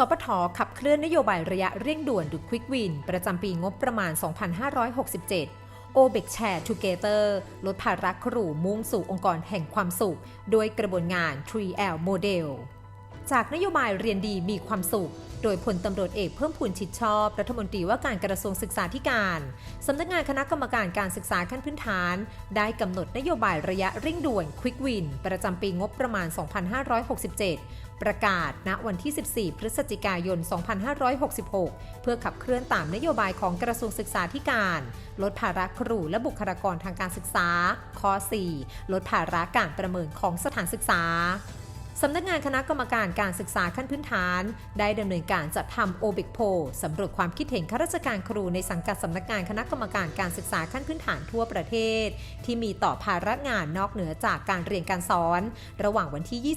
สปทขับเคลื่อนนโยบายระยะเร่งด่วนดุดควิกวิน ประจำปีงบประมาณ 2567 โอเบกแชร์ทูเกเตอร์ลดภาระครูมุ่งสู่องค์กรแห่งความสุข โดยกระบวนงาน 3L Model จากนโยบายเรียนดีมีความสุข โดยพลตำรวจเอกเพิ่มพูนชิดชอบ รัฐมนตรีว่าการกระทรวงศึกษาธิการสำนักงานคณะกรรมการการศึกษาขั้นพื้นฐาน ได้กำหนดนโยบายระยะเร่งด่วน Quick Win ประจำปีงบประมาณ 2567ประกาศณวันที่ 14 พฤศจิกายน 2566 เพื่อขับเคลื่อนตามนโยบายของกระทรวงศึกษาธิการ ลดภาระครูและบุคลากรทางการศึกษา ข้อ 4 ลดภาระการประเมินของสถานศึกษา สำนักงานคณะกรรมการการศึกษาขั้นพื้นฐาน ได้ดำเนินการจัดทำโอเบกโพสำรวจความคิดเห็นข้าราชการครูในสังกัดสำนักงานคณะกรรมการการศึกษาขั้นพื้นฐานทั่วประเทศ ที่มีต่อภาระงานนอกเหนือจากการเรียนการสอน ระหว่างวันที่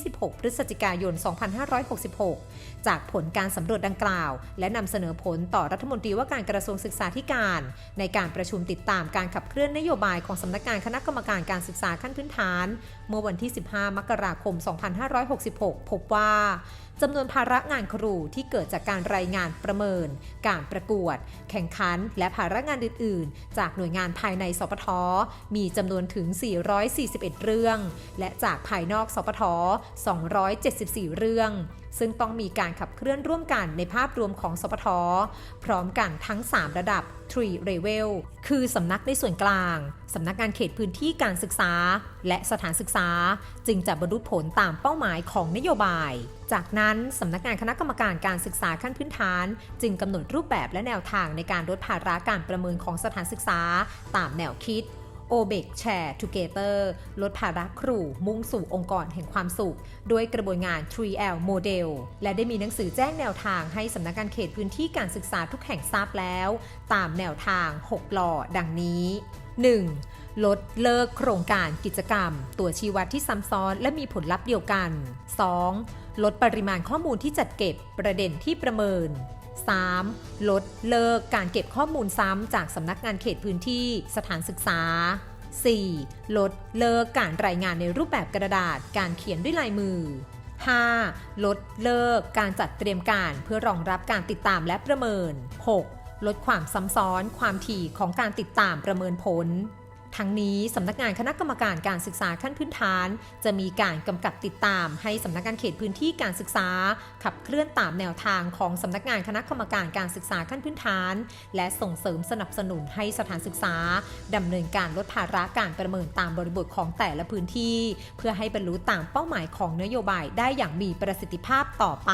22-26 พฤศจิกายน 2566 จากผลการสำรวจดังกล่าว และนำเสนอผลต่อรัฐมนตรีว่าการกระทรวงศึกษาธิการ ในการประชุมติดตามการขับเคลื่อนนโยบายของสำนักงานคณะกรรมการการศึกษาขั้นพื้นฐาน เมื่อวันที่ 15 มกราคม2566 พบว่าจำนวนภาระงานครูที่เกิดจากการรายงานประเมิน การประกวด แข่งขัน และภาระงานอื่น ๆ จากหน่วยงานภายในสปท มีจำนวนถึง 441 เรื่อง และจากภายนอกสปท 274 เรื่อง ซึ่งต้องมีการขับเคลื่อนร่วมกันในภาพรวมของสปทพร้อมกันทั้ง 3 ระดับ3 level คือสำนักในส่วนกลาง สำนักงานเขตพื้นที่การศึกษา และสถานศึกษา จึงจะบรรลุผลตามเป้าหมายของนโยบาย จากนั้นสำนักงานคณะกรรมการการศึกษาขั้นพื้นฐาน จึงกำหนดรูปแบบและแนวทางในการลดภาระการประเมินของสถานศึกษา ตามแนวคิด b e c Share Together ลดภาระครูมุ่งสู่องค์กรแห่งความสุข ด้วยกระบวนงาน 3L Model และได้มีหนังสือแจ้งแนวทางให้สำนักงานเขตพื้นที่การศึกษาทุกแห่งทราบแล้ว ตามแนวทาง 6 หล่อดังนี้ 1. ลดเลิกโครงการกิจกรรม ตัวชี้วัดที่ซ้ำซ้อนและมีผลลัพธ์เดียวกัน 2. ลดปริมาณข้อมูลที่จัดเก็บประเด็นที่ประเมิน 3. ลดเลิกการเก็บข้อมูลซ้ำจากสำนักงานเขตพื้นที่สถานศึกษา 4. ลดเลิกการรายงานในรูปแบบกระดาษ การเขียนด้วยลายมือ 5. ลดเลิกการจัดเตรียมการเพื่อรองรับการติดตามและประเมิน 6. ลดความซ้ำซ้อน ความถี่ของการติดตามประเมินผล ทั้งนี้สำนักงานคณะกรรมการการศึกษาขั้นพื้นฐาน จะมีการกำกับติดตามให้สำนักงานเขตพื้นที่การศึกษา ขับเคลื่อนตามแนวทางของสำนักงานคณะกรรมการการศึกษาขั้นพื้นฐาน และส่งเสริมสนับสนุนให้สถานศึกษาดำเนินการลดภาระการประเมินตามบริบทของแต่ละพื้นที่ เพื่อให้บรรลุตามเป้าหมายของนโยบายได้อย่างมีประสิทธิภาพต่อไป